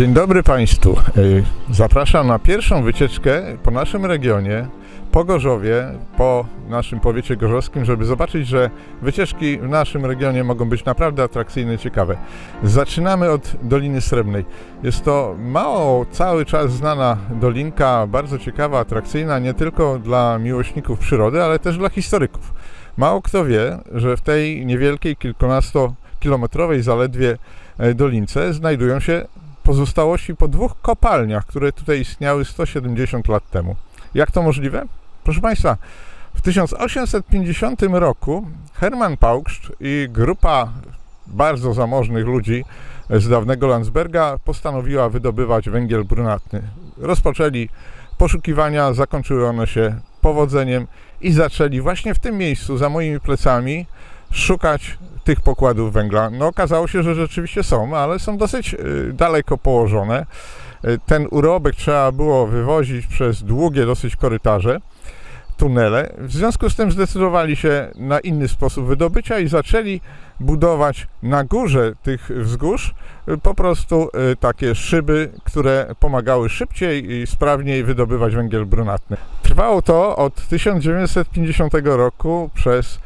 Dzień dobry Państwu. Y, Zapraszam na pierwszą wycieczkę po naszym regionie, po Gorzowie, po naszym powiecie gorzowskim, żeby zobaczyć, że wycieczki w naszym regionie mogą być naprawdę atrakcyjne i ciekawe. Zaczynamy od Doliny Srebrnej. Jest to mało cały czas znana dolinka, bardzo ciekawa, atrakcyjna nie tylko dla miłośników przyrody, ale też dla historyków. Mało kto wie, że w tej niewielkiej, kilkunastokilometrowej zaledwie e, dolince znajdują się pozostałości po dwóch kopalniach, które tutaj istniały 170 lat temu. Jak to możliwe? Proszę Państwa, w 1850 roku Hermann Pauksz i grupa bardzo zamożnych ludzi z dawnego Landsberga postanowiła wydobywać węgiel brunatny. Rozpoczęli poszukiwania, zakończyły one się powodzeniem i zaczęli właśnie w tym miejscu, za moimi plecami, szukać tych pokładów węgla. No okazało się, że rzeczywiście są, ale są dosyć y, daleko położone. Y, Ten urobek trzeba było wywozić przez długie dosyć korytarze, tunele. W związku z tym zdecydowali się na inny sposób wydobycia i zaczęli budować na górze tych wzgórz y, po prostu takie szyby, które pomagały szybciej i sprawniej wydobywać węgiel brunatny. Trwało to od 1950 roku przez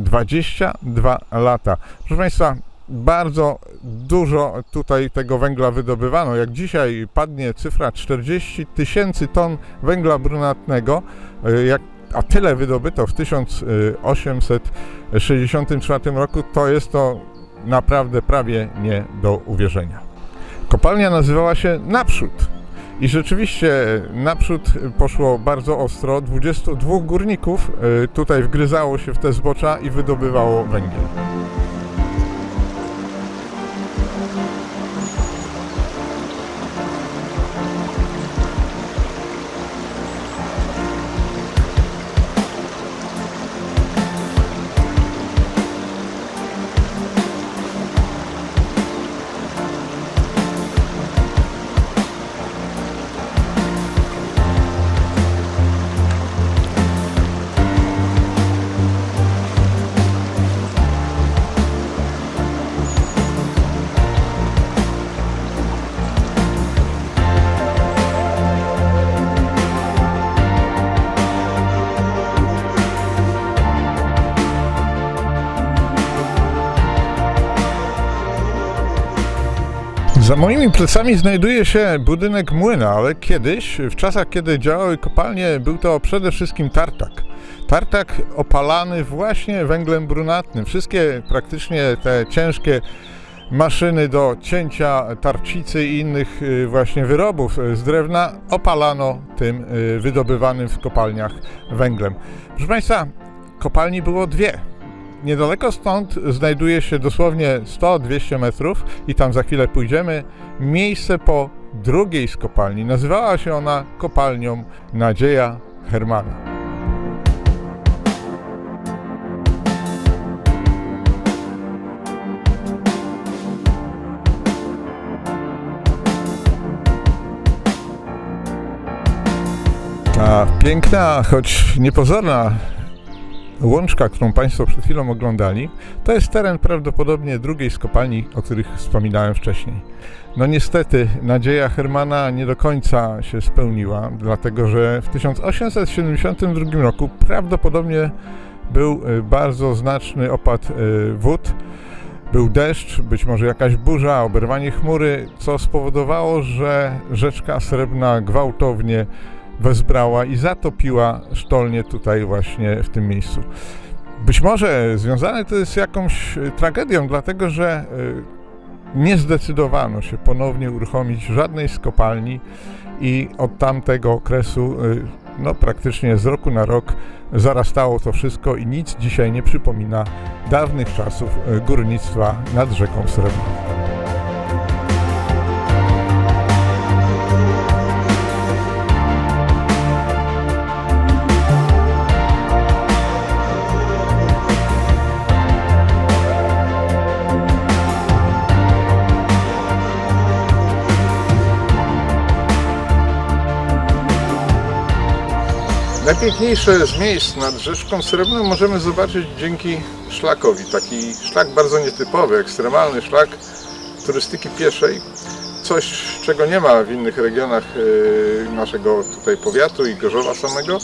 22 lata. Proszę Państwa, bardzo dużo tutaj tego węgla wydobywano. Jak dzisiaj padnie cyfra 40 tysięcy ton węgla brunatnego, y, jak, a tyle wydobyto w 1864 roku, to jest to naprawdę prawie nie do uwierzenia. Kopalnia nazywała się Naprzód. I rzeczywiście naprzód poszło bardzo ostro. 22 górników y, tutaj wgryzało się w te zbocza i wydobywało węgiel. Za moimi plecami znajduje się budynek młyna, ale kiedyś, w czasach kiedy działały kopalnie, był to przede wszystkim tartak. Tartak opalany właśnie węglem brunatnym. Wszystkie praktycznie te ciężkie maszyny do cięcia tarcicy i innych y, właśnie wyrobów z drewna opalano tym y, wydobywanym w kopalniach węglem. Proszę Państwa, kopalni było dwie. Niedaleko stąd znajduje się dosłownie 100-200 metrów i tam za chwilę pójdziemy. Miejsce po drugiej z kopalni. Nazywała się ona kopalnią Nadzieja Hermana. Ta piękna, choć niepozorna łączka, którą Państwo przed chwilą oglądali, to jest teren prawdopodobnie drugiej z kopalni, o których wspominałem wcześniej. No niestety nadzieja Hermana nie do końca się spełniła, dlatego że w 1872 roku prawdopodobnie był y, bardzo znaczny opad y, wód, był deszcz, być może jakaś burza, oberwanie chmury, co spowodowało, że rzeczka Srebrna gwałtownie wezbrała i zatopiła sztolnię tutaj właśnie w tym miejscu. Być może związane to jest z jakąś y, tragedią, dlatego że y, nie zdecydowano się ponownie uruchomić żadnej z kopalni i od tamtego okresu, y, no praktycznie z roku na rok zarastało to wszystko i nic dzisiaj nie przypomina dawnych czasów górnictwa nad rzeką Srebrną. Najpiękniejsze z miejsc nad Rzeczką Srebrną możemy zobaczyć dzięki szlakowi. Taki szlak bardzo nietypowy, ekstremalny szlak turystyki pieszej. Co coś, czego nie ma w innych regionach y, naszego tutaj powiatu i Gorzowa samego,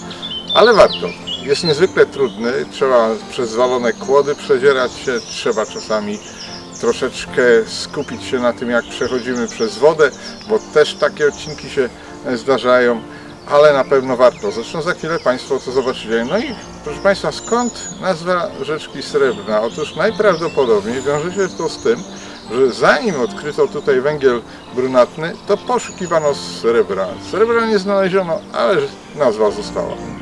ale warto. Jest niezwykle trudny, trzeba przez zwalone kłody przedzierać się, trzeba czasami troszeczkę skupić się na tym, jak przechodzimy przez wodę, bo też takie odcinki się e, zdarzają, ale na pewno warto. Zresztą za chwilę Państwo to zobaczycie. No i proszę Państwa, skąd nazwa rzeczki Srebrna? Otóż najprawdopodobniej wiąże się to z tym, że zanim odkryto tutaj węgiel brunatny, to poszukiwano srebra. Srebra nie znaleziono, ale nazwa została.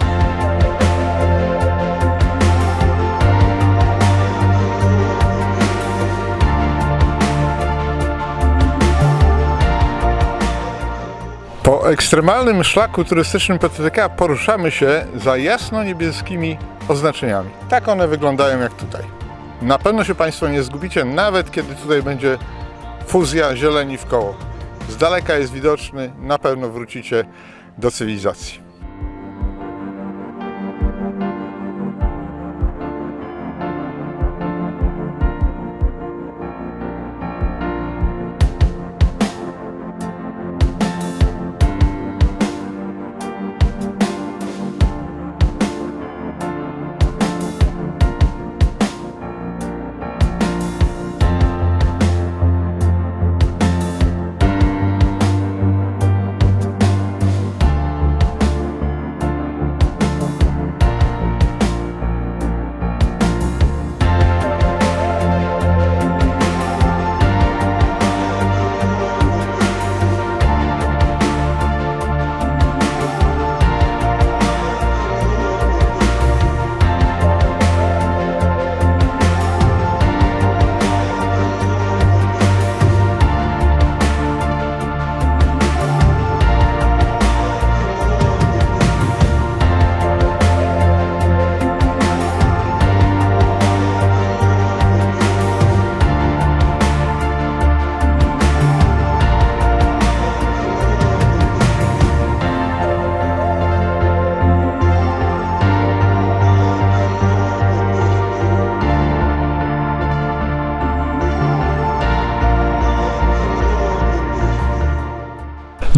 Po ekstremalnym szlaku turystycznym PTTK poruszamy się za jasno-niebieskimi oznaczeniami. Tak one wyglądają jak tutaj. Na pewno się Państwo nie zgubicie, nawet kiedy tutaj będzie fuzja zieleni w koło. Z daleka jest widoczny, na pewno wrócicie do cywilizacji.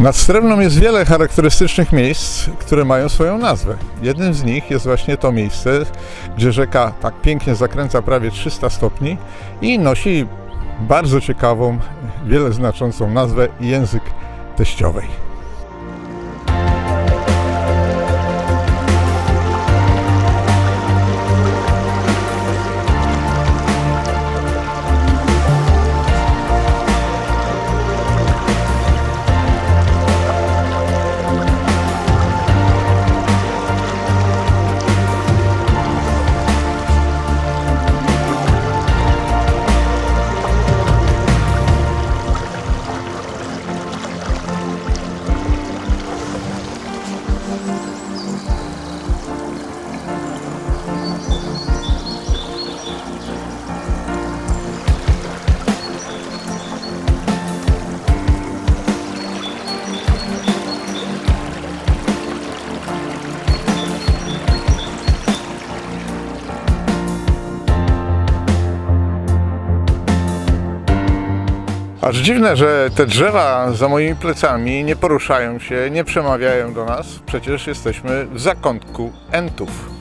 Nad Stremną jest wiele charakterystycznych miejsc, które mają swoją nazwę. Jednym z nich jest właśnie to miejsce, gdzie rzeka tak pięknie zakręca prawie 300 stopni i nosi bardzo ciekawą, wiele znaczącą nazwę język teściowej. Aż dziwne, że te drzewa za moimi plecami nie poruszają się, nie przemawiają do nas. Przecież jesteśmy w zakątku Entów.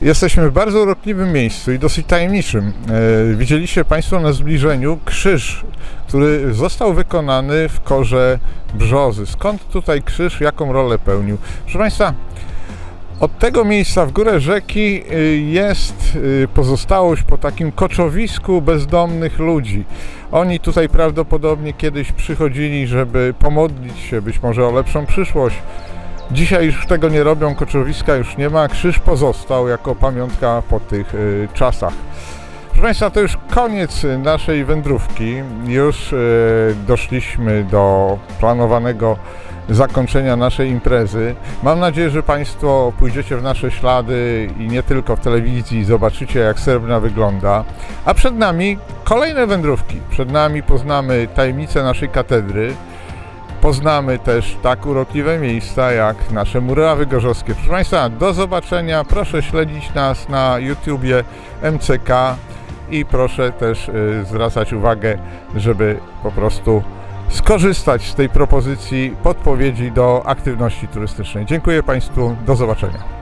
Jesteśmy w bardzo urokliwym miejscu i dosyć tajemniczym. E, Widzieliście Państwo na zbliżeniu krzyż, który został wykonany w korze brzozy. Skąd tutaj krzyż, jaką rolę pełnił? Proszę Państwa, od tego miejsca w górę rzeki y, jest y, pozostałość po takim koczowisku bezdomnych ludzi. Oni tutaj prawdopodobnie kiedyś przychodzili, żeby pomodlić się być może o lepszą przyszłość. Dzisiaj już tego nie robią, koczowiska już nie ma, krzyż pozostał jako pamiątka po tych y, czasach. Proszę Państwa, to już koniec y, naszej wędrówki. Już y, doszliśmy do planowanego zakończenia naszej imprezy. Mam nadzieję, że Państwo pójdziecie w nasze ślady i nie tylko w telewizji, zobaczycie jak Srebrna wygląda. A przed nami kolejne wędrówki. Przed nami poznamy tajemnice naszej katedry. Poznamy też tak urokliwe miejsca jak nasze Murawy Gorzowskie. Proszę Państwa, do zobaczenia. Proszę śledzić nas na YouTubie MCK i proszę też y, zwracać uwagę, żeby po prostu skorzystać z tej propozycji podpowiedzi do aktywności turystycznej. Dziękuję Państwu, do zobaczenia.